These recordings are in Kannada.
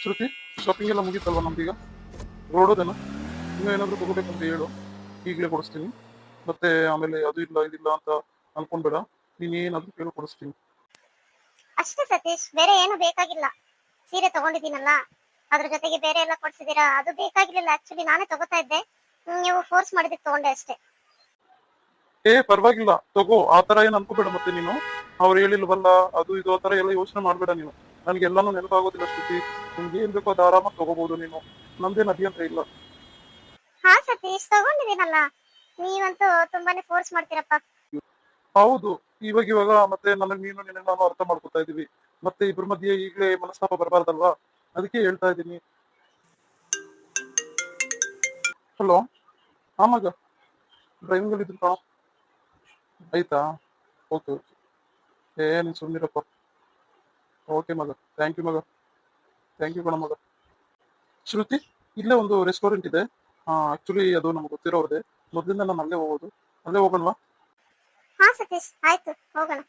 ಶ್ರುತಿ ಶಾಪಿಂಗ್ ಎಲ್ಲ ಮುಗೀತಲ್ವ ನಮ್ದೀಗ ಹೊರಡೋದೇನ ಇನ್ನೂ ಏನಾದರೂ ತಗೋಬೇಕಂತ ಹೇಳು. ಈಗಲೇ ಕೊಡಿಸ್ತೀನಿ. ಮತ್ತೆ ಆಮೇಲೆ ಅದು ಇಲ್ಲ ಇದಿಲ್ಲ ಅಂತ ಅನ್ಕೊಂಡ್ಬೇಡ. ನೀನೇನಾದ್ರೂ ಕೇಳಿ ಕೊಡಿಸ್ತೀನಿ. ಅಷ್ಟೇ ಸತೀಶ್ ಬೇರೆ ಏನು ಬೇಕಾಗಿಲ್ಲ. ಸೀರೆ ತಗೊಂಡಿದ್ದೀನಲ್ಲ ಅದ್ರ ಜೊತೆಗೆ ಬೇರೆ ಎಲ್ಲ ಕೊಡ್ಸಿದೀರಾ ಅದು ಬೇಕಾಗಿರ್ಲಿಲ್ಲ ಆಕ್ಚುಲಿ ನಾನೇ ತಗೋತಾ ಇದ್ದೆ. ನೀವು ಫೋರ್ಸ್ ಮಾಡಿದಕ್ಕೆ ತಗೊಂಡೆ ಅಷ್ಟೇ. ಏ ಪರವಾಗಿಲ್ಲ. ತಗೋ ಆ ತರ ಏನ್ ಅನ್ಕೋಬೇಡ ಮತ್ತೆ ನೀನು. ಅವ್ರು ಹೇಳಿಲ್ವಲ್ಲ ಅದು ಇದು ಆ ತರ ಎಲ್ಲ ಯೋಚನೆ ಮಾಡ್ಬೇಡ ನೀನು. ನನ್ಗೆ ಎಲ್ಲಾನು ನೆನಪಾಗೋದಿಲ್ಲ ಶ್ರುತಿ. ನಿಮ್ಗೆ ಏನ್ ಬೇಕೋ ಅದು ಆರಾಮಾಗಿ ತಗೋಬಹುದು ನೀನು. ನಮ್ದೇನ್ ಅಭಿಯಂತ ಇಲ್ಲ. ಹಾ ಸತೀಶ್ ತಗೊಂಡಿದ್ದೀನಲ್ಲ. ನೀವಂತೂ ತುಂಬಾನೇ ಫೋರ್ಸ್ ಮಾಡ್ತೀರಪ್ಪ. ಹೌದು. ಇವಾಗ ಇವಾಗ ಮತ್ತೆ ನನಗ್ ನೀನು ನಿನ್ನ ನಾನು ಅರ್ಥ ಮಾಡ್ಕೊತಾ ಇದೀವಿ ಮತ್ತೆ ಇಬ್ರ ಮಧ್ಯೆ ಈಗಲೇ ಮನಸ್ತಾಪ ಬರಬಾರ್ದಲ್ವಾ? ಅದಕ್ಕೆ ಹೇಳ್ತಾ ಇದ್ದೀನಿ. ಹಲೋ? ಆಮಾಗ ಮಗ. ಡ್ರೈವಿಂಗ್ ಅಲ್ಲಿ ಇದ್ರು ಆಯ್ತಾ? ಓಕೆ ಓಕೆ ಏ ನೀನು ಸುಮ್ಮನಿರಪ್ಪ ಓಕೆ ಮಗ. ಥ್ಯಾಂಕ್ ಯು ಮಗ. ಥ್ಯಾಂಕ್ ಯು ಕಣ ಮಗ. ಶ್ರುತಿ ಇಲ್ಲೇ ಒಂದು ರೆಸ್ಟೋರೆಂಟ್ ಇದೆ. ಆಕ್ಚುಲಿ ಅದು ನಮ್ಗೆ ಗೊತ್ತಿರೋದೇ ಮೊದಲಿಂದ ನಾನು ಅಲ್ಲೇ ಹೋಗೋದು. ಅಲ್ಲೇ ಹೋಗೋಣವಾ? ಹಾ ಸತೀಶ್ ಆಯ್ತು. ಹೋಗೋಣ.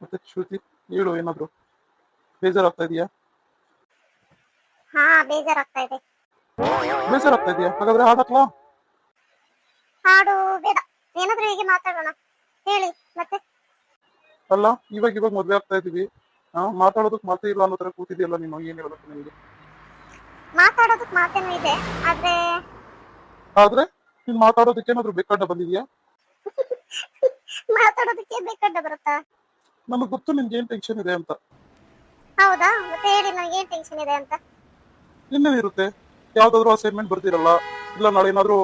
ಮತ್ತೆ ಶ್ರುತಿ ಹೇಳು ಏನಾದ್ರು? ಬೇಜಾರಾಗ್ತಾ ಇದೆಯಾ? ಹಾ ಬೇಜಾರಾಗ್ತಾ ಇದೆ. ಬೇಜಾರಾಗ್ತಾ ಇದೆಯಾ? ಹಾಗಾದ್ರೆ ಹಾಡಕ್ಲಾ ಹಾಡು ಬೇಡ. ಏನಾದ್ರೂ ಹೀಗೆ ಮಾತಾಡೋಣ. ಹೇಳಿ ಮತ್ತೆ? ಅಲ್ಲ ಇವಾಗ ಇವಾಗ ಮದ್ವೆ ಆಗ್ತಾ ಇದೀವಿ. ನಾವು ಮಾತಾಡೋದಕ್ ಮಾತೇ ಇಲ್ಲ ಅನ್ನೋ ತರ ಕೂತಿದ್ಯಲ್ಲ ನೀನು ಏನ್ ಹೇಳ್ಬೇಕು ನಿಮ್ಗೆ ಮಾತಾಡೋದಕ್ ಮಾತೇನು ಇದೆ ಆದ್ರೆ ಆದ್ರೆ ನೀನ್ ಮಾತಾಡೋದಕ್ಕೆ ಏನಾದ್ರು ಬೇಕಾದ ಬಂದಿದ್ಯಾ? ಮಾತಾಡೋದಕ್ಕೆ ಬೇಕಾದ ಬರುತ್ತಾ? ನಮಗ್ ಗೊತ್ತು ನಿನ್ಗೆ ಏನ್ ಟೆನ್ಷನ್ ಇದೆ ಅಂತ. ಹೌದಾ? ಮತ್ತೆ ಹೇಳಿ ನನಗೆ ಏನ್ ಟೆನ್ಷನ್ ಇದೆ ಅಂತ. ಇನ್ನೇನಿರುತ್ತೆ? ಯಾವ್ದಾದ್ರು ಅಸೈನ್ಮೆಂಟ್ ಬರ್ತಿರಲ್ಲ ಇಲ್ಲ ನಾಳೆ ಏನಾದ್ರು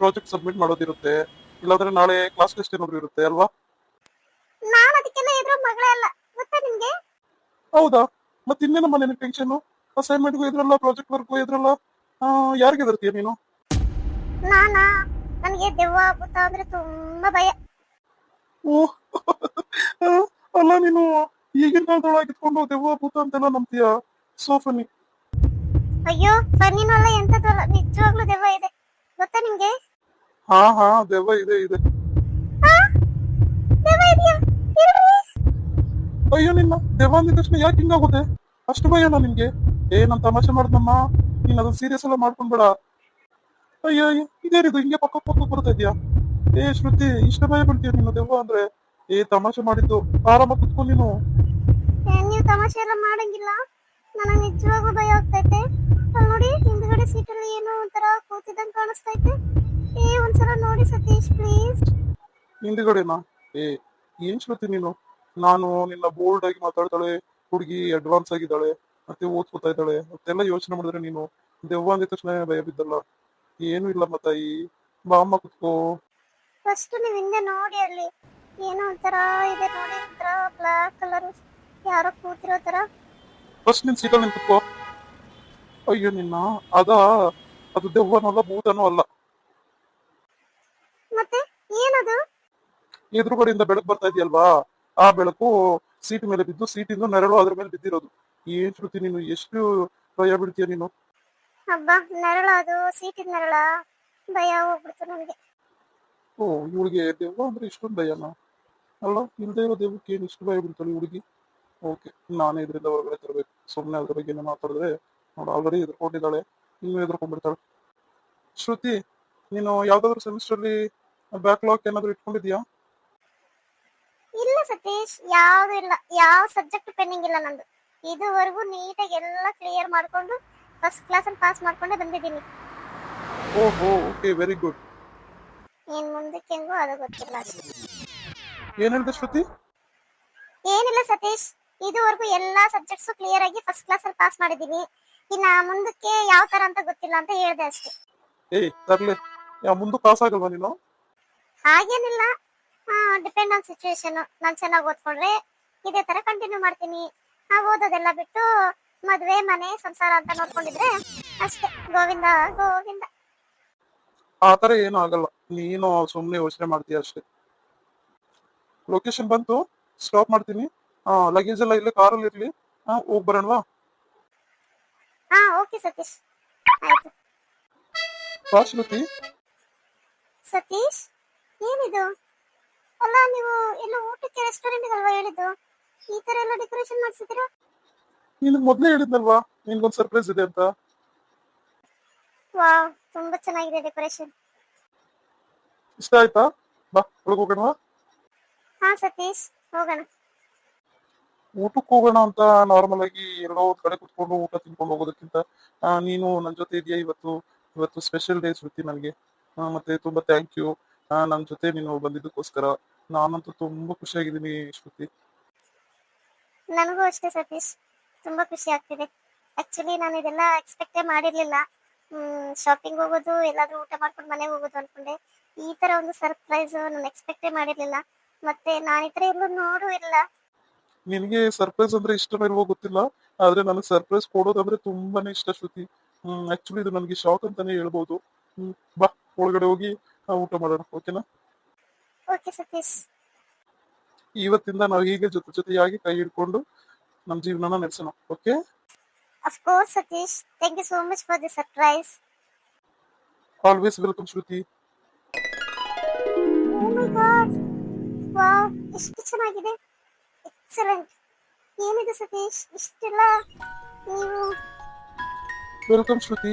ಪ್ರಾಜೆಕ್ಟ್ ಸಬ್ಮಿಟ್ ಮಾಡೋದಿರುತ್ತೆ ಇಲ್ಲಾಂದ್ರೆ ನಾಳೆ ಕ್ಲಾಸ್ ಟೆಸ್ಟ್ ಏನಾದ್ರು ಇರುತ್ತೆ ಅಲ್ವಾ ನಾನ್ ಅದಕ್ಕೆಲ್ಲ ಎದುರು ಮಗಳೇ ಅಲ್ಲ ಗೊತ್ತಾ ನಿಮ್ಗೆ ಹೌದಾ? ಮತ್ತೆ ಇನ್ನೇನಮ್ಮ ನಿನಗೆ ಟೆನ್ಷನ್ ಅಸೈನ್ಮೆಂಟ್ಗೂ ಇದ್ರಲ್ಲ ಪ್ರಾಜೆಕ್ಟ್ ವರ್ಕ್ಗೂ ಇದ್ರಲ್ಲ ಯಾರಿಗೆ ಬರ್ತೀಯ ನೀನು? ನಾನಾ? ನನಗೆ ದೆವ್ವ ಭೂತ ಅಂದ್ರೆ ತುಂಬಾ ಭಯ. ಓ ಅಲ್ಲ ನೀನು ಈಗಿನ ಕಾಲದೊಳಗೆ ಇಟ್ಕೊಂಡು ದೆವ್ವ ಭೂತ ಅಂತೆಲ್ಲ ನಂಬ್ತೀಯ? ಸೋ ಫನ್ನಿ ಅಯ್ಯೋ ಫನ್ನಿನೂ ಅಲ್ಲ ಎಂತದ್ದು ನಿಜವಾಗ್ಲೂ ದೆವ್ವ ಇದೆ. ಗೊತ್ತಾ ನಿಮ್ಗೆ ಹಾ ಹಾ ದೆವ್ವ ಇದೆ ಇದೆ ಆ? ದೆವ್ವ ಇದೆಯಾ ಇಲ್ರಿ ಅಯ್ಯೋ ನಿನ್ನ ದೆವ್ವ ಅಂದ ತಕ್ಷಣ ಯಾಕೆ ಹಿಂಗಾಗುತ್ತೆ ಅಷ್ಟು ಭಯನಾ ನಿನ್ಗೆ? ಏ ನಾನು ತಮಾಷೆ ಮಾಡ್ದಮ್ಮ? ನೀನ್ ಅದನ್ನ ಸೀರಿಯಸ್ ಎಲ್ಲ ಮಾಡ್ಕೊಂಡ್ಬೇಡ. ಅಯ್ಯೋ ಅಯ್ಯೋ ಇದೇನಿದು ಹಿಂಗೆ ಪಕ್ಕ ಪಕ್ಕ ಬರ್ತಾ ಇದೆಯಾ ಏ ಶ್ರುತಿ ಇಷ್ಟ ಭಯ ಬಿಡ್ತೀಯ ನಿನ್ನ ದೆವ್ವ ಅಂದ್ರೆ? ಏ ತಮಾಷೆ ಮಾಡಿದ್ದು. ಆರಾಮ ಕುತ್ಕೊಂಡ್ ನೀನು. ನೀವು ತಮಾಷೆ ಎಲ್ಲ ಮಾಡಂಗಿಲ್ಲ. ನನಗೆ ನಿಜವಾಗ್ಲೂ ಭಯ ಆಗ್ತೈತೆ. ಅಲ್ಲಿ ನೋಡಿ ಹಿಂದ್ಗಡೆ ಸೀಟಲ್ಲಿ ಏನೋ ಒಂಥರ ಕೂತಿದಂಗ್ ಕಾಣಿಸ್ತೈತೆ. ಏ ಒಂದ್ಸಲ ನೋಡಿ ಸತೀಶ್ ಪ್ಲೀಸ್ ಹಿಂದ್ಗಡೆನಾ? ಏ ಏನ್ ಶ್ರುತಿ ನೀನು? ನಾನು ನಿನ್ನ ಬೋಲ್ಡ್ ಆಗಿ ಮಾತಾಡ್ತಾಳೆ ಹುಡುಗಿ ಅಡ್ವಾನ್ಸ್ ಆಗಿದ್ದಾಳೆ ಮತ್ತೆ ಓದ್ಕೋತಾ ಇದ್ದಾಳೆ ಮತ್ತೆಲ್ಲ ಯೋಚನೆ ಮಾಡಿದ್ರೆ ನೀನು ದೆವ್ವ ಅಂದ ತಕ್ಷಣ ಭಯ ಬಿದ್ದಲ್ಲ ಏನು ಇಲ್ಲ ತಾಯಿ ಬಾ ಅಮ್ಮ ಕುತ್ಕೋ. ಫಸ್ಟ್ ನೀವು ಹಿಂದೆ ನೋಡಿ ಅಲ್ಲಿ. ಏನೋ ಒಂಥರ ಇದೆ ನೋಡಿ ಒಂಥರ ಬ್ಲಾಕ್ ಕಲರ್ ಯಾರೋ ಕೂತಿರೋ ತರ ಫಸ್ಟ್ ನಿನ್ ಸೀಟಲ್ಲಿ ನಿಂತುಕೋ ಅಯ್ಯೋ ನಿನ್ನ ಅದ? ಅದು ದೆವ್ವನೂ ಅಲ್ಲ ಭೂತನೂ ಅಲ್ಲ. ಮತ್ತೆ ಏನದು? ಎದುರುಗಡೆಯಿಂದ ಬೆಳಕು ಬರ್ತಾ ಇದೆಯಲ್ವಾ? ಆ ಬೆಳಕು ಸೀಟ್ ಮೇಲೆ ಬಿದ್ದು ಸೀಟಿಂದ ನೆರಳು ಅದ್ರ ಮೇಲೆ ಬಿದ್ದಿರೋದು. ಏನ್ ಶ್ರುತಿ ನೀನು ಎಷ್ಟು ಭಯ ಬಿಡ್ತೀಯ ನೀನು? ಹಬ್ಬ ನೆರಳ ಅದು ಸೀಟಿನ ನೆರಳ? ಭಯ ಹೋಗ್ಬಿಡ್ತು ನನಗೆ ಓ ಇವಳಿಗೆ ದೆವ್ವ ಅಂದ್ರೆ ಇಷ್ಟೊಂದು ಭಯನಾ? ಅಲ್ಲ ಇಲ್ದೇ ಇರೋ ದೆವ್ವಕ್ಕೆ ಏನು ಇಷ್ಟು ಭಯ ಬಿಡ್ತಾಳೆ ಹುಡುಗಿ? ಓಕೆ ನಾನೇ ಇದರಿಂದ ಹೊರಗಡೆ ತರಬೇಕು. ಸುಮ್ಮನೆ ಅದ್ರ ಬಗ್ಗೆ ಮಾತಾಡಿದ್ರೆ ನೋಡು ಆಲ್ರೆಡಿ ಎದ್ರಕೊಂಡಿದ್ದಾಳೆ ಇನ್ನೂ ಎದುರ್ಕೊಂಡ್ಬಿಡ್ತಾಳೆ. ಶ್ರುತಿ ನೀನು ಯಾವ್ದಾದ್ರು ಸೆಮಿಸ್ಟರ್ಲಿ ಬ್ಯಾಕ್ಲಾಗ್ ಏನಾದ್ರು ಇಟ್ಕೊಂಡಿದ್ಯಾ ಇಲ್ಲ ಸತೀಶ್ ಯಾವ್ದು ಇಲ್ಲ. ಯಾವ ಸಬ್ಜೆಕ್ಟ್ ಪೆಂಡಿಂಗ್ ಇಲ್ಲ ನಂದು. ಇದುವರೆಗೂ ನೀಟಾಗಿ ಎಲ್ಲ ಕ್ಲಿಯರ್ ಮಾಡ್ಕೊಂಡು ಫಸ್ಟ್ ಕ್ಲಾಸ್ ಅಲ್ಲಿ ಪಾಸ್ ಮಾಡ್ಕೊಂಡೆ ಬಂದಿದ್ದೀನಿ. ಓಹೋ ಓಕೆ ವೆರಿ ಗುಡ್ ಏನ್ ಮುಂದಕ್ಕೆ ಹೆಂಗೋ ಅದು ಗೊತ್ತಿಲ್ಲ. ಅಷ್ಟೇ. ಏನ್ ಹೇಳ್ದೆ ಶ್ರುತಿ? ಏನಿಲ್ಲ ಸತೀಶ್ ಇದುವರೆಗೂ ಎಲ್ಲಾ ಸಬ್ಜೆಕ್ಟ್ಸ್ ಕ್ಲಿಯರ್ ಆಗಿ ಫಸ್ಟ್ ಕ್ಲಾಸ್ ಅಲ್ಲಿ ಪಾಸ್ ಮಾಡಿದ್ದೀನಿ. ಇನ್ನ ಮುಂದಕ್ಕೆ ಯಾವ ತರ ಅಂತ ಗೊತ್ತಿಲ್ಲ ಅಂತ ಹೇಳ್ದೆ ಅಷ್ಟೇ. ಏಯ್ ತರ್ಲೆ. ಯಾ ಮುಂದೆ ಪಾಸ್ ಆಗಲ್ವಾ ನೀನು? ಹಾಗೇನಿಲ್ಲ. ಡಿಪೆಂಡ್ ಆನ್ ಸಿಚುವೇಶನ್ ನಾನು ಚೆನ್ನಾಗಿ ಓದ್ಕೊಂಡ್ರೆ ಇದೇ ತರ ಕಂಟಿನ್ಯೂ ಮಾಡ್ತೀನಿ. ಆ ಓದೋದೆಲ್ಲ ಬಿಟ್ಟು ಮದ್ವೆ ಮನೆ ಸಂಸಾರ ಅಂತ ನೋಡ್ಕೊಂಡಿದ್ರೆ ಅಷ್ಟೇ. ಗೋವಿಂದ ಗೋವಿಂದ. ಆತರ ತರ ಏನು ಆಗಲ್ಲ. ನೀನು ಸುಮ್ಮನೆ ಯೋಚನೆ ಮಾಡ್ತೀಯ ಅಷ್ಟೇ. ಲೊಕೇಶನ್ ಬಂತು ಸ್ಟಾಪ್ ಮಾಡ್ತೀನಿ. ಲಗೇಜ್ ಎಲ್ಲ ಇಲ್ಲೇ ಅಲ್ಲಿ ಇರ್ಲಿ. ಹೋಗ್ ಬರೋಣವಾ? ಹಾ ಓಕೆ ಸತೀಶ್. ಆಯ್ತು. ಬಾ ಶ್ರುತಿ. ಸತೀಶ್ ಏನಿದು? ಅಲ್ಲ ನೀವು ಎಲ್ಲ ಊಟಕ್ಕೆ ರೆಸ್ಟೋರೆಂಟ್ ಅಲ್ವಾ ಹೇಳಿದ್ದು? ಈ ತರ ಎಲ್ಲ ಡೆಕೋರೇಷನ್ ಮಾಡ್ಸಿದ್ದೀರಾ? ನೀನು ಮೊದಲೇ ಹೇಳಿದ್ನಲ್ವಾ ನಿನ್ಗೊಂದು ಸರ್ಪ್ರೈಸ್ ಇದೆ ಅಂತ? ವಾವ್ ತುಂಬಾ ಚೆನ್ನಾಗಿದೆ ಡೆಕೋರೇಷನ್ ಇಷ್ಟ ಆಯ್ತಾ? ಬಾ ಒಳಗೆ ಹೋಗೋಣ. ಹಾ ಸತೀಶ್ ಹೋಗೋಣ. ಊಟಕ್ಕೆ ಹೋಗೋಣ ಅಂತ ನಾರ್ಮಲ್ ಆಗಿ ಎಲ್ಲೋ ಒಂದ್ ಕಡೆ ಕುತ್ಕೊಂಡು ಊಟ ತಿನ್ಕೊಂಡು ಹೋಗೋದಕ್ಕಿಂತ ಆ, ನೀನು ನನ್ನ ಜೊತೆ ಇದೆಯಾ ಇವತ್ತು? ಇವತ್ತು ಸ್ಪೆಷಲ್ ಡೇ ಶ್ರುತಿ ನನಗೆ. ಮತ್ತೆ ತುಂಬಾ ಥ್ಯಾಂಕ್ ಯು ನನ್ನ ಜೊತೆ ನೀನು ಬಂದಿದ್ದಕ್ಕೋಸ್ಕರ. ನಾನಂತೂ ತುಂಬಾ ಖುಷಿಯಾಗಿದ್ದೀನಿ ಶ್ರುತಿ. ನನಗೂ ಅಷ್ಟೇ ಸತೀಶ್. ತುಂಬಾ ಖುಷಿ ಆಗ್ತಿದೆ. ಆಕ್ಚುಲಿ ನಾನು ಇದೆಲ್ಲ ಎಕ್ಸ್ಪೆಕ್ಟೇ ಮಾಡಿರ್ಲಿಲ್ಲ. ಶಾಪಿಂಗ್ ಹೋಗೋದು ಎಲ್ಲಾದ್ರೂ ಊಟ ಮಾಡ್ಕೊಂಡು ಮನೆಗೆ ಹೋಗೋದು ಅನ್ಕೊಂಡೆ. ಈ ತರ ಒಂದು ಸರ್ಪ್ರೈಸ್ ನಾನು ಎಕ್ಸ್ಪೆಕ್ಟೇ ಮಾಡಿರ್ಲಿಲ್ಲ. ಮತ್ತೆ ನಾನು ಈ ತರ ಎಲ್ಲೂ ನೋಡೂ ಇಲ್ಲ. ನಿನಗೆ ಸರ್ಪ್ರೈಸ್ ಅಂದ್ರೆ ಇಷ್ಟನೋ ಇಲ್ವೋ ಗೊತ್ತಿಲ್ಲ. ಆದ್ರೆ ನನಗೆ ಸರ್ಪ್ರೈಸ್ ಕೊಡೋದಂದ್ರೆ ತುಂಬಾನೇ ಇಷ್ಟ ಶ್ರುತಿ. ಹ್ಮ್ ಆಕ್ಚುಲಿ ಇದು ನನಗೆ ಶಾಕ್ ಅಂತಾನೆ ಹೇಳ್ಬೋದು. ಬಾ ಒಳಗಡೆ ಹೋಗಿ ಊಟ ಮಾಡೋಣ ಓಕೆನಾ ಓಕೆ ಸತೀಶ್. ಇವತ್ತಿಂದ ನಾವು ಹೀಗೆ ಜೊತೆ ಜೊತೆಯಾಗಿ ಕೈ ಹಿಡ್ಕೊಂಡು ನಮ್ಮ ಜೀವನನ ನಡೆಸೋಣ okay? Of course Satish. Thank you so much for the surprise always welcome Shruti oh my god wow ಎಷ್ಟು ಚೆನ್ನಾಗಿದೆ. ಎಕ್ಸಲೆಂಟ್ ಏನಿದೆ ಸತೀಶ್? ಇಷ್ಟೆಲ್ಲ ನೀವು ವೆಲ್ಕಮ್ ಶ್ರುತಿ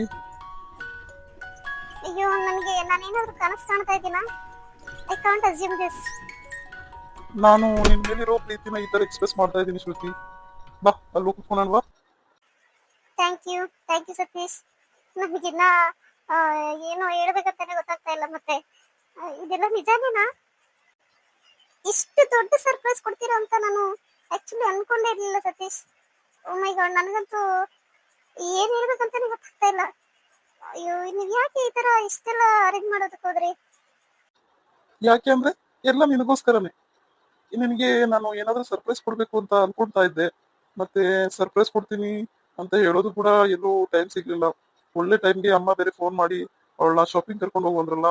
ಅಯ್ಯೋ ನನಗೆ ನಾನೇನಾದ್ರೂ ಕನಸು ಕಾಣ್ತಾ ಇದ್ದೀನಾ ಐ ಕಾಂಟ್ ಅಸ್ಯೂಮ್ ದಿಸ್ ನಾನು ನಿನ್ ಮೇಲಿರೋ ಪ್ರೀತಿನ ಈ ತರ ಎಕ್ಸ್ಪ್ರೆಸ್ ಮಾಡ್ತಾ ಇದ್ದೀನಿ ಶ್ರುತಿ. ಬಾ ಅಲ್ಲಿ ಬಾ thank you thank you Satish. ನಮಗಿನ್ನ ಏನೋ ಹೇಳ್ಬೇಕಂತಾನೆ ಗೊತ್ತಾಗ್ತಾ ಇಲ್ಲ ಮತ್ತೆ. ಇದೆಲ್ಲ ನಿಜಾನೇನಾ? ಇಷ್ಟು ದೊಡ್ಡ ಸರ್ಪ್ರೈಸ್ ಕೊಡ್ತೀರಾ ಅಂತ ನಾನು ಆಕ್ಚುಲಿ ಅನ್ಕೊಂಡೇ ಇರಲಿಲ್ಲ ಸತೀಶ್. ಓ ಮೈ ಗಾಡ್ ನನಗಂತೂ ಏನ್ ಹೇಳ್ಬೇಕಂತಾನೆ ಗೊತ್ತಾಗ್ತಾ ಇಲ್ಲ. ಅಯ್ಯೋ ನೀವ್ ಯಾಕೆ ಈ ತರ ಇಷ್ಟೆಲ್ಲ ಅರೇಂಜ್ ಮಾಡೋದಕ್ಕೆ ಹೋದ್ರಿ? ಯಾಕೆ ಅಂದ್ರೆ ಎಲ್ಲ ನಿನಗೋಸ್ಕರನೇ. ನಿನಗೆ ನಾನು ಏನಾದ್ರೂ ಸರ್ಪ್ರೈಸ್ ಕೊಡ್ಬೇಕು ಅಂತ ಅನ್ಕೊಂತಾ ಇದ್ದೆ. ಮತ್ತೆ ಸರ್ಪ್ರೈಸ್ ಕೊಡ್ತೀನಿ ಅಂತ ಹೇಳೋದು ಕೂಡ ಎಲ್ಲೂ ಟೈಮ್ ಸಿಗ್ಲಿಲ್ಲ. ಒಳ್ಳೆ ಟೈಮ್ಗೆ ಅಮ್ಮ ಬೇರೆ ಫೋನ್ ಮಾಡಿ ಅವಳ ಶಾಪಿಂಗ್ ಕರ್ಕೊಂಡು ಹೋಗೋದ್ರಲ್ಲ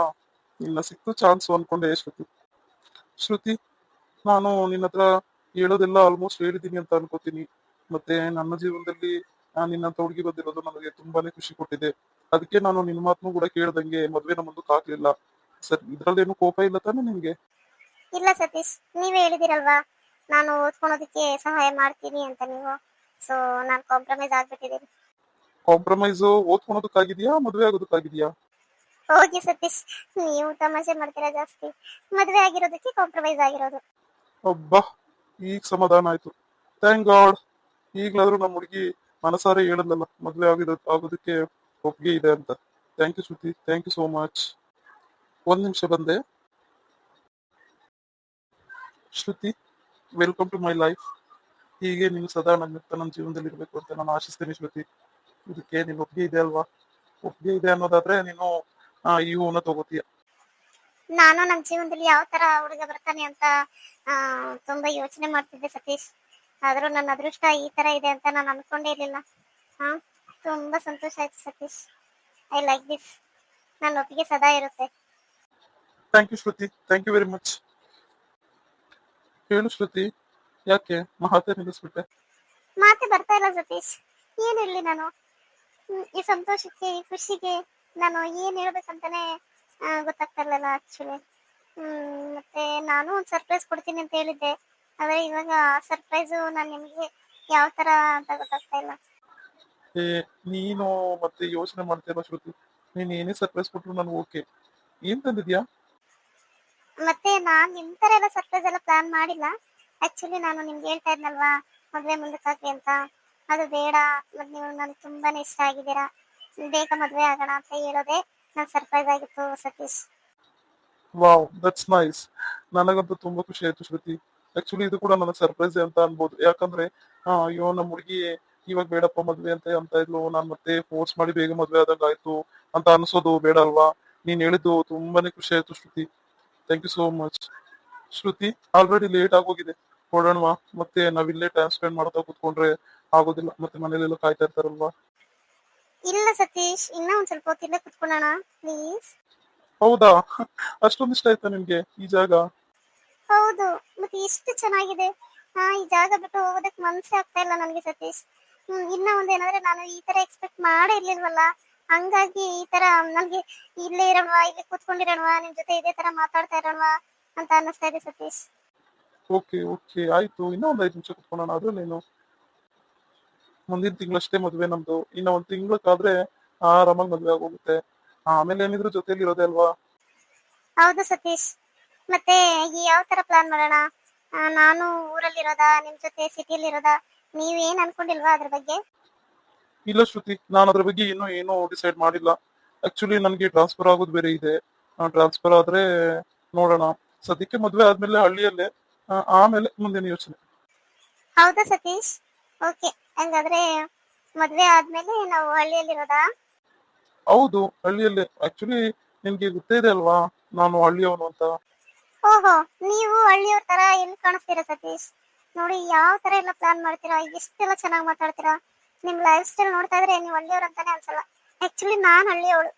ಇನ್ನ ಸಿಕ್ತು ಚಾನ್ಸ್ ಅನ್ಕೊಂಡೆ ಶ್ರುತಿ. ಶ್ರುತಿ, ನಾನು ನಿನ್ನ ಹತ್ರ ಹೇಳೋದೆಲ್ಲ ಆಲ್ಮೋಸ್ಟ್ ಹೇಳಿದ್ದೀನಿ ಅಂತ ಅನ್ಕೋತೀನಿ. ಮತ್ತೆ ನನ್ನ ಜೀವನದಲ್ಲಿ ನಾನು ನಿನ್ನಂತ ಹುಡುಗಿ ಬಂದಿರೋದು ನನಗೆ ತುಂಬಾನೇ ಖುಷಿ ಕೊಟ್ಟಿದೆ. ಅದಕ್ಕೆ ನಾನು ನಿನ್ನ ಮಾತನ್ನು ಕೂಡ ಕೇಳ್ದಂಗೆ ಮದ್ವೆ ನಮ್ಮದು ಹಾಕ್ಲಿಲ್ಲ ಸರ್ ಇದ್ರಲ್ಲೇನು ಕೋಪ ಇಲ್ಲ ತಾನೆ ನಿಮ್ಗೆ? ಇಲ್ಲ ಸತೀಶ್ ನೀವೇ ಹೇಳಿದಿರಲ್ವಾ? ನಾನು ಓದ್ಕೊಳೋದಕ್ಕೆ ಸಹಾಯ ಮಾಡ್ತೀನಿ ಅಂತ ನೀವು. ಸೊ ನಾನು ಕಾಂಪ್ರಮೈಸ್ ಆಗ್ಬಿಟ್ಟಿದ್ದೀನಿ. ಕಾಂಪ್ರಮೈಸ್ ಓದ್ಕೊಳೋದಕ್ಕಾಗಿದ್ಯಾ ಮದ್ವೆ ಆಗೋದಕ್ಕಾಗಿದ್ಯಾ? ಹೋಗಿ ಸತೀಶ್ ನೀವು ತಮಾಷೆ ಮಾಡ್ತೀರಾ ಜಾಸ್ತಿ. ಮದುವೆ ಆಗಿರೋದಕ್ಕೆ ಕಾಂಪ್ರಮೈಸ್ ಆಗಿರೋದು. ಅಬ್ಬಾ ಈಗ ಸಮಾಧಾನ ಆಯ್ತು. ಥ್ಯಾಂಕ್ ಗಾಡ್ ಈಗಲಾದ್ರೂ ನಮ್ಮ ಹುಡುಗಿ ಮನಸಾರೆ ಹೇಳಲ್ಲ ಮದ್ವೆ ಆಗಿದ ಆಗೋದಕ್ಕೆ ಒಪ್ಪಿಗೆ ಇದೆ ಅಂತ. Thank you Shruti. Thank you so much ಒಂದ್ ನಿಮಿಷ ಬಂದೆ. Shruti welcome to my life ಹೀಗೆ ನೀನು ಸದಾ ಜೊತೆ ನನ್ನ ಜೀವನದಲ್ಲಿ ಇರಬೇಕು ಅಂತ ನಾನು ಆಶಿಸ್ತೀನಿ ಶ್ರುತಿ. ಇದಕ್ಕೆ ನಿಮ್ ಒಪ್ಪಿಗೆ ಇದೆ ಅಲ್ವಾ? ಒಪ್ಪಿಗೆ ಇದೆ ಅನ್ನೋದಾದ್ರೆ ನೀನು ಈ ಹೂವನ್ನ ತಗೋತೀಯ. ನಾನು ನನ್ನ ಜೀವನದಲ್ಲಿ ಯಾವ ತರ ಹುಡುಗ ಬರ್ತಾನೆ ಅಂತ ತುಂಬಾ ಯೋಚನೆ ಮಾಡ್ತಿದ್ದೆ ಸತೀಶ್. ಆದ್ರೂ ನನ್ನ ಅದೃಷ್ಟ ಈ ತರ ಇದೆ ಅಂತ ನಾನು ಅನ್ಕೊಂಡೇ ಇರಲಿಲ್ಲ. ಹಾ ತುಂಬಾ ಸಂತೋಷ ಆಯ್ತು ಸತೀಶ್. ಐ ಲೈಕ್ ದಿಸ್ ನನ್ನ ಒಪ್ಪಿಗೆ ಸದಾ ಇರುತ್ತೆ. Thank you Shruti thank you very much ಹೇಳು ಶ್ರುತಿ ಯಾಕೆ ಮಾತೇ ನಿಲ್ಲಿಸ್ಬಿಟ್ಟೆ? ಮಾತೆ ಬರ್ತಾ ಇಲ್ಲ ಸತೀಶ್. ಏನ್ ಹೇಳಿ ನಾನು? ಈ ಸಂತೋಷಕ್ಕೆ ಈ ಖುಷಿಗೆ ನಾನು ಏನ್ ಹೇಳ್ಬೇಕಂತಾನೆ ಗೊತ್ತಾಗ್ತಾ ಇರ್ಲಿಲ್ಲ ಆಕ್ಚುಲಿ ಹ್ಮ್ ಮತ್ತೆ ನಾನು ಒಂದು ಸರ್ಪ್ರೈಸ್ ಕೊಡ್ತೀನಿ ಅಂತ ಹೇಳಿದ್ದೆ. ಆದ್ರೆ ಇವಾಗ ಸರ್ಪ್ರೈಸ್ ನಾನು ನಿಮಗೆ ಯಾವ ತರ ಅಂತ ಗೊತ್ತಾಗ್ತಾ ಇಲ್ಲ. ಏ ನೀನು ಮತ್ತೆ ಯೋಚನೆ ಮಾಡ್ತೀರ ಶ್ರುತಿ? ನೀನ್ ಏನೇ ಸರ್ಪ್ರೈಸ್ ಕೊಟ್ರು ನಾನು ಓಕೆ ಏನ್ ತಂದಿದ್ಯಾ? ಮತ್ತೆ ನಾನ್ ನಿಮ್ ತರ ಎಲ್ಲ ಸರ್ಪ್ರೈಸ್ ಎಲ್ಲ ಪ್ಲಾನ್ ಮಾಡಿಲ್ಲ. ಆಕ್ಚುಲಿ ನಾನು ನಿಮ್ಗೆ ಹೇಳ್ತಾ ಇದ್ನಲ್ವಾ, ಮದ್ವೆ ಮುಂದಕ್ಕಾಗ್ಲಿ ಅಂತ. ಅದು ಬೇಡ ಮತ್ತೆ ನೀವು ನನ್ಗೆ ತುಂಬಾನೇ ಇಷ್ಟ ಆಗಿದ್ದೀರಾ. ಬೇಗ ಮದ್ವೆ ಆಗೋಣ ಅಂತ ಹೇಳೋದೆ ನನ್ ಸರ್ಪ್ರೈಸ್ ಆಗಿತ್ತು ಸತೀಶ್. ವಾವ್ ದಟ್ಸ್ ನೈಸ್ ನನಗಂತೂ ತುಂಬಾ ಖುಷಿ ಆಯ್ತು ಶ್ರುತಿ. ಆಕ್ಚುಲಿ ಇದು ಕೂಡ ನನಗೆ ಸರ್ಪ್ರೈಸ್ ಅಂತ ಅನ್ಬೋದು. ಯಾಕಂದ್ರೆ ಅಯ್ಯೋ, ನಮ್ಮ ಹುಡುಗಿ ಇವಾಗ ಬೇಡಪ್ಪ ಮದ್ವೆ ಅಂತ ಅಂತ ಇದ್ಲು. ನಾನ್ ಮತ್ತೆ ಫೋರ್ಸ್ ಮಾಡಿ ಬೇಗ ಮದ್ವೆ ಆದಂಗಾಯ್ತು ಅಂತ ಅನ್ಸೋದು ಬೇಡ ಅಲ್ವಾ? ನೀನ್ ಹೇಳಿದ್ದು ತುಂಬಾನೇ ಖುಷಿ ಆಯ್ತು Shruti. Thank you so much Shruti already late ಆಗೋಗಿದೆ. ಹೊರಡೋಣವಾ ಮತ್ತೆ ನಾವಿಲ್ಲೇ ಟೈಮ್ ಸ್ಪೆಂಡ್ ಮಾಡ್ತಾ ಕೂತ್ಕೊಂಡ್ರೆ ಆಗೋದಿಲ್ಲ. ಮತ್ತೆ ಮನೇಲೆಲ್ಲ ಕಾಯ್ತಾ ಇರ್ತಾರಲ್ವಾ? ಇಲ್ಲ ಸತೀಶ್ ಇನ್ನ ಒಂದ್ ಸ್ವಲ್ಪ ಹೊತ್ತಿಲ್ಲ ಕುತ್ಕೊಳ್ಳೋಣ ಪ್ಲೀಸ್ ಹೌದಾ? ಅಷ್ಟೊಂದು ಇಷ್ಟ ಆಯ್ತಾ ನಿಮ್ಗೆ ಈ ಜಾಗ? ಹೌದು ಮತ್ತೆ ಇಷ್ಟು ಚೆನ್ನಾಗಿದೆ. ಹಾ ಈ ಜಾಗ ಬಿಟ್ಟು ಹೋಗೋದಕ್ಕೆ ಮನ್ಸೇ ಆಗ್ತಾ ಇಲ್ಲ ನನಗೆ ಸತೀಶ್. ಹ್ಮ್ ಇನ್ನ ಒಂದೇನಂದ್ರೆ ನಾನು ಈ ತರ ಎಕ್ಸ್ಪೆಕ್ಟ್ ಮಾಡೇ ಇರ್ಲಿಲ್ವಲ್ಲ ಹಂಗಾಗಿ ಈ ತರ ನನ್ಗೆ ಇಲ್ಲೇ ಇರೋಣವಾ ಇಲ್ಲಿ ಕೂತ್ಕೊಂಡಿರೋಣವಾ ನಿಮ್ ಜೊತೆ ಇದೇ ತರ ಮಾತಾಡ್ತಾ ಇರೋಣವಾ ಅಂತ ಅನ್ನಿಸ್ತಾ ಇದೆ ಸತೀಶ್. ಓಕೆ ಓಕೆ ಆಯ್ತು. ಇನ್ನೂ ಒಂದು ಐದು ನಿಮಿಷ ಕುತ್ಕೊಳ್ಳೋಣ. ನೀನು ಮುಂದಿನ ತಿಂಗಳಷ್ಟೇ ಮದುವೆ ನಮ್ದು. ಇನ್ನ ಒಂದ್ ತಿಂಗಳಕ್ಕಾದ್ರೆ ಆರಾಮಾಗಿ ಮದುವೆ ಆಗೋಗುತ್ತೆ. ಆಮೇಲೆ ಏನಿದ್ರು ಜೊತೆಲಿ ಇರೋದೇ ಅಲ್ವಾ? ಹೌದು ಸತೀಶ್. ಮತ್ತೆ ಈ ಯಾವ ತರ ಪ್ಲಾನ್ ಮಾಡೋಣ? ನಾನು ಊರಲ್ಲಿರೋದಾ? ನಿಮ್ ಜೊತೆ ಸಿಟಿಲಿರೋದಾ ನೀವೇನ್ ಅನ್ಕೊಂಡಿಲ್ವಾ ಅದ್ರ ಬಗ್ಗೆ? ಇಲ್ಲ ಶ್ರುತಿ ನಾನು ಅದ್ರ ಬಗ್ಗೆ ಇನ್ನೂ ಏನೂ ಡಿಸೈಡ್ ಮಾಡಿಲ್ಲ. ಆಕ್ಚುಲಿ ನನಗೆ ಟ್ರಾನ್ಸ್ಫರ್ ಆಗೋದು ಬೇರೆ ಇದೆ. ಟ್ರಾನ್ಸ್ಫರ್ ಆದ್ರೆ ನೋಡೋಣ. ಸದ್ಯಕ್ಕೆ ಮದ್ವೆ ಆದ್ಮೇಲೆ ಹಳ್ಳಿಯಲ್ಲೇ ಆಮೇಲೆ ಮುಂದಿನ ಯೋಚನೆ. ಹೌದಾ ಸತೀಶ್? ಓಕೆ ಹಂಗಾದ್ರೆ ಮದ್ವೆ ಆದ್ಮೇಲೆ ನಾವು ಹಳ್ಳಿಯಲ್ಲಿರೋದಾ ಹೌದು ಹಳ್ಳಿಯಲ್ಲೇ. ಆಕ್ಚುಲಿ ನಿಮ್ಗೆ ಗೊತ್ತೇ ಇದೆ ಅಲ್ವಾ? ನಾನು ಹಳ್ಳಿಯವನು ಅಂತ. ಓಹೋ ನೀವು ಹಳ್ಳಿಯವ್ರ ತರ ಎಲ್ಲಿ ಕಾಣಿಸ್ತೀರಾ ಸತೀಶ್? ನೋಡಿ ಯಾವ ತರ ಎಲ್ಲ ಪ್ಲಾನ್ ಮಾಡ್ತೀರಾ? ಎಷ್ಟೆಲ್ಲ ಚೆನ್ನಾಗಿ ಮಾತಾಡ್ತೀರಾ? ನಿಮ್ ಲೈಫ್ ಸ್ಟೈಲ್ ನೋಡ್ತಾ ಇದ್ರೆ ನೀವು ಹಳ್ಳಿಯವ್ರು ಅಂತಾನೆ ಅನ್ಸಲ್ಲ. ಆಕ್ಚುಲಿ ನಾನ್ ಹಳ್ಳಿಯವಳು.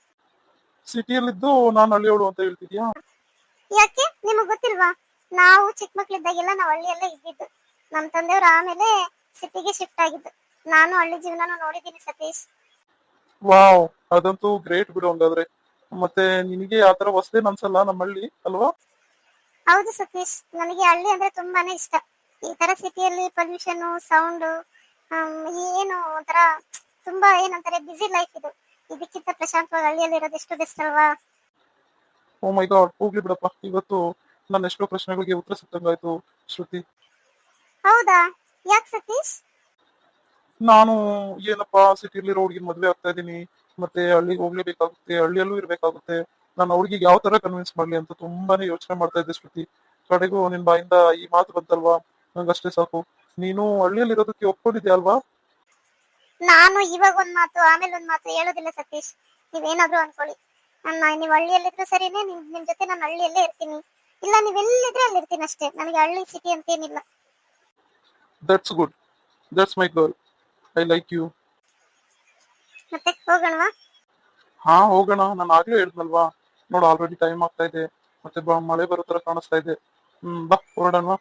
ಸಿಟಿಯಲ್ಲಿದ್ದು ನಾನು ಹಳ್ಳಿಯವಳು ಅಂತ ಹೇಳ್ತಿದ್ಯಾ? ಯಾಕೆ? ನಿಮಗ್ ಗೊತ್ತಿಲ್ವಾ? ನಾವು ಚಿಕ್ಕ ಮಕ್ಳಿದ್ದಾಗೆಲ್ಲ ನಾವು ಹಳ್ಳಿಯಲ್ಲೇ ಇದ್ದಿದ್ದು. ನಮ್ ತಂದೆಯವ್ರು ಆಮೇಲೆ ಸಿಟಿಗೆ ಶಿಫ್ಟ್ ಆಗಿದ್ದು. ನಾನು ಹಳ್ಳಿ ಜೀವನನೂ ನೋಡಿದ್ದೀನಿ ಸತೀಶ್. ವಾವ್ ಅದಂತೂ ಗ್ರೇಟ್ ಬಿಡು ಹಂಗಾದ್ರೆ. ಮತ್ತೆ ನಿನಗೆ ಆತರ ಹೊಸದೇನ್ ಅನ್ಸಲ್ಲ ನಮ್ಮ ಹಳ್ಳಿ ಅಲ್ವಾ? ಹೌದು ಸತೀಶ್ ನನಗೆ ಹಳ್ಳಿ ಅಂದ್ರೆ ತುಂಬಾನೇ ಇಷ್ಟ. ಈ ತರ ಸಿಟಿಯಲ್ಲಿ ಪೊಲ್ಯೂಷನ್ ಸೌಂಡ್ ಏನು ಒಂಥರ ತುಂಬಾ ಏನಂತಾರೆ ಬಿಸಿ ಲೈಫ್ ಇದು. ಇದಕ್ಕಿಂತ ಪ್ರಶಾಂತವಾಗಿ ಹಳ್ಳಿಯಲ್ಲಿ ಇರೋದು ಎಷ್ಟು ಬೆಸ್ಟ್ ಅಲ್ವಾ? ಓ ಮೈ ಗಾಡ್ ಹೋಗ್ಲಿ ಬಿಡಪ್ಪ. ಇವತ್ತು ನನ್ನ ಎಷ್ಟೋ ಪ್ರಶ್ನೆಗಳಿಗೆ ಉತ್ತರ ಸಿಕ್ಕಂಗಾಯ್ತು ಶ್ರುತಿ. ಹೌದಾ? ಯಾಕೆ ಸತೀಶ್? ನಾನು ಏನಪ್ಪಾ ಸಿಟಿಲಿ ಹುಡುಗಿನ ಮದ್ವೆ ಆಗ್ತಾ ಇದೀನಿ ಮತ್ತೆ ಹಳ್ಳಿಗೆ ಹೋಗ್ಲೇಬೇಕಾಗುತ್ತೆ ಹಳ್ಳಿಯಲ್ಲೂ ಇರ್ಬೇಕಾಗುತ್ತೆ. ನಾನು ಅವ್ರಿಗೆ ಯಾವ ತರ ಕನ್ವಿನ್ಸ್ ಮಾಡ್ಲಿ ಅಂತ ತುಂಬಾನೇ ಯೋಚನೆ ಮಾಡ್ತಾ ಇದ್ದೆ ಶ್ರುತಿ. ಕಡೆಗೂ ನಿನ್ ಬಾಯಿಂದ ಈ ಮಾತು ಬಂತಲ್ವಾ? ನಂಗಷ್ಟೇ ಸಾಕು. ನೀನು ಹಳ್ಳಿಯಲ್ಲಿ ಇರೋದಕ್ಕೆ ಒಪ್ಕೊಂಡಿದ್ಯಾ ಅಲ್ವಾ? ನಾನು ಇವಾಗ ಒಂದ್ ಮಾತು ಆಮೇಲೆ ಒಂದ್ ಮಾತು ಹೇಳೋದಿಲ್ಲ ಸತೀಶ್. ನೀವೇನಾದ್ರೂ ಅನ್ಕೊಳ್ಳಿ. ನನ್ನ ನೀವು ಹಳ್ಳಿಯಲ್ಲಿದ್ರು ಸರಿನೇ ನಿಮ್ ನಿಮ್ ಜೊತೆ ನಾನು ಹಳ್ಳಿಯಲ್ಲೇ ಇರ್ತೀನಿ. ಇಲ್ಲ ನೀವ್ ಎಲ್ಲಿದ್ರೆ ಅಲ್ಲಿ ಇರ್ತೀನಿ ಅಷ್ಟೇ. ನನಗೆ ಹಳ್ಳಿ ಸಿಟಿ ಅಂತೇನಿಲ್ಲ. That's good that's my girl I like you ಮತ್ತೆ ಹೋಗಣವಾ? ಹಾ ಹೋಗಣ. ನಾನು ಆಗ್ಲೇ ಹೇಳಿದ್ನಲ್ವಾ? ನೋಡು ಆಲ್ರೆಡಿ ಟೈಮ್ ಆಗ್ತಾ ಇದೆ. ಮತ್ತೆ ಬ- ಮಳೆ ಬರೋ ತರ ಕಾಣಿಸ್ತಾ ಇದೆ. ಹ್ಮ್ ಬಾ ಹೊರಡೋಣ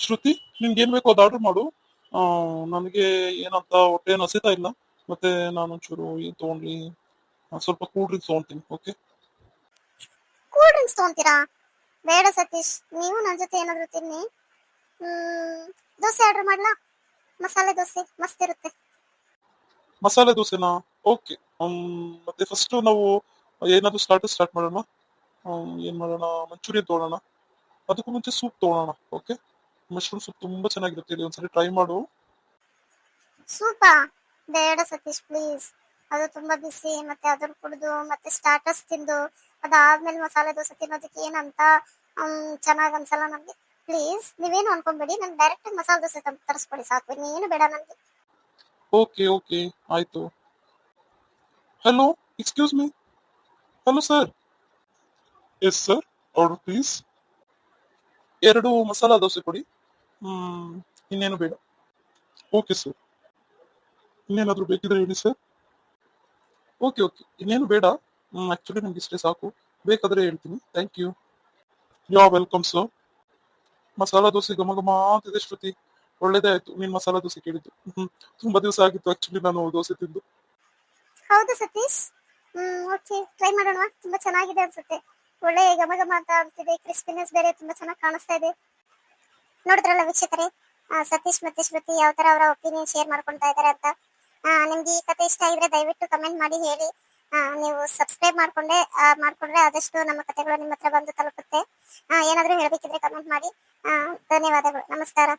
ಶ್ರುತಿ ನಿಮ್ಗೆ ಏನ್ ಬೇಕೋ ಅದು ಆರ್ಡರ್ ಮಾಡು. ನನಗೆ ಏನಂತ ಹೊಟ್ಟೆ ಏನು ಹಸಿತಾ ಇಲ್ಲ. ಮತ್ತೆ ನಾನು ಒಂಚೂರು ಇದು ತಗೊಂಡ್ಲಿ ಸ್ವಲ್ಪ ಕೂಲ್ ಡ್ರಿಂಕ್ಸ್ ತಗೊಂತೀನಿ ಓಕೆ ಕೂಲ್ ಡ್ರಿಂಕ್ಸ್ ತಗೊಂತೀರಾ? ಬೇಡ ಸತೀಶ್ ನೀವು ನನ್ನ ಜೊತೆ ಏನಾದ್ರು ತಿನ್ನಿ. ದೋಸೆ ಆರ್ಡರ್ ಮಾಡ್ಲಾ? ಮಸಾಲೆ ದೋಸೆ ಮಸ್ತ್ ಇರುತ್ತೆ. ಮಸಾಲೆ ದೋಸೆನಾ? ಓಕೆ ಮತ್ತೆ ಫಸ್ಟ್ ನಾವು ಏನಾದ್ರು ಸ್ಟಾರ್ಟರ್ ಸ್ಟಾರ್ಟ್ ಮಾಡೋಣ. ಏನ್ ಮಾಡೋಣ? ಮಂಚೂರಿಯನ್ ತಗೊಳ್ಳೋಣ. ಅದಕ್ಕೂ ಮುಂಚೆ ಸೂಪ್ ತಗೊಳ್ಳೋಣ ಓಕೆ ಮಶ್ರೂಮ್ ಸೂಪ್ ತುಂಬಾ ಚೆನ್ನಾಗಿರುತ್ತೆ. ಇಲ್ಲಿ ಒಂದ್ಸರಿ ಟ್ರೈ ಮಾಡು. ಸೂಪಾ ಬೇಡ ಸತೀಶ್ ಪ್ಲೀಸ್ ಅದು ತುಂಬಾ ಬಿಸಿ ಮತ್ತೆ ಅದನ್ನ ಕುಡಿದು ಮತ್ತೆ ಸ್ಟಾರ್ಟರ್ಸ್ ತಿಂದು ಅದಾದ್ಮೇಲೆ ಮಸಾಲೆ ದೋಸೆ ತಿನ್ನೋದಕ್ಕೆ ಏನಂತ ಚೆನ್ನಾಗಿ ಅನ್ಸಲ್ಲ ನಮ್ಗೆ. ಪ್ಲೀಸ್ ನೀವೇನು ಅನ್ಕೊಂಬೇಡಿ. ನಾನು ಡೈರೆಕ್ಟ್ ಮಸಾಲೆ ದೋಸೆ ತರಿಸ್ಕೊಡಿ ಸಾಕು. ಏನು ಬೇಡ ನನ್ಗೆ. ಓಕೆ ಓಕೆ ಆಯ್ತು. Hello excuse me hello sir yes sir order please ಎರಡು ಮಸಾಲಾ ದೋಸೆ ಕೊಡಿ. ಇನ್ನೇನು ಬೇಡ. ಓಕೆ ಸರ್ ಇನ್ನೇನಾದರೂ ಬೇಕಿದ್ರೆ ಹೇಳಿ ಸರ್ ಓಕೆ ಓಕೆ ಇನ್ನೇನು ಬೇಡ. ಆ್ಯಕ್ಚುಲಿ ನಮ್ಗೆ ಇಷ್ಟೇ ಸಾಕು. ಬೇಕಾದ್ರೆ ಹೇಳ್ತೀನಿ. Thank you yeah welcome sir masala dosa ಘಮ ಘಮ ಅಂತಿದೆ, ಶ್ರುತಿ. ಒಳ್ಳೇದೇ ಆಯ್ತು. ನೀನ್ ಮಸಾಲಾ ದೋಸೆ ಕೇಳಿದ್ದು. ತುಂಬಾ ದಿವಸ ಆಗಿತ್ತು ಆಕ್ಚುಲಿ ನಾನು ದೋಸೆ ತಿಂದು. ಹೌದು, ಸತೀಶ್. ಹ್ಮ್ ಓಕೆ ಟ್ರೈ ಮಾಡೋಣ. ತುಂಬಾ ಚೆನ್ನಾಗಿದೆ ಅನ್ಸುತ್ತೆ. ಒಳ್ಳೆ ಘಮ ಘಮ ಅಂತ ಅಂತಿದೆ. ಕ್ರಿಸ್ಪಿನೆಸ್ ಬೇರೆ ತುಂಬಾ ಚೆನ್ನಾಗಿ ಕಾಣಿಸ್ತಾ ಇದೆ. ನೋಡಿದ್ರಲ್ಲ ವೀಕ್ಷಕರೇ? ಸತೀಶ್ ಮತ್ತೆ ಶ್ರುತಿ ಯಾವ ತರ ಅವರ ಒಪಿನಿಯನ್ ಶೇರ್ ಮಾಡ್ಕೊಳ್ತಾ ಇದಾರೆ ಅಂತ. ನಿಮ್ಗೆ ಈ ಕತೆ ಇಷ್ಟ ಆಗಿದ್ರೆ ದಯವಿಟ್ಟು ಕಮೆಂಟ್ ಮಾಡಿ, ಹೇಳಿ. ನೀವು ಸಬ್ಸ್ಕ್ರೈಬ್ ಮಾಡ್ಕೊಂಡೆ ಮಾಡ್ಕೊಂಡ್ರೆ ಆದಷ್ಟು ನಮ್ಮ ಕತೆಗಳು ನಿಮ್ಮ ಹತ್ರ ಬಂದು ತಲುಪುತ್ತೆ. ಏನಾದ್ರೂ ಹೇಳಬೇಕಿದ್ರೆ ಕಮೆಂಟ್ ಮಾಡಿ. ಧನ್ಯವಾದಗಳು. ನಮಸ್ಕಾರ.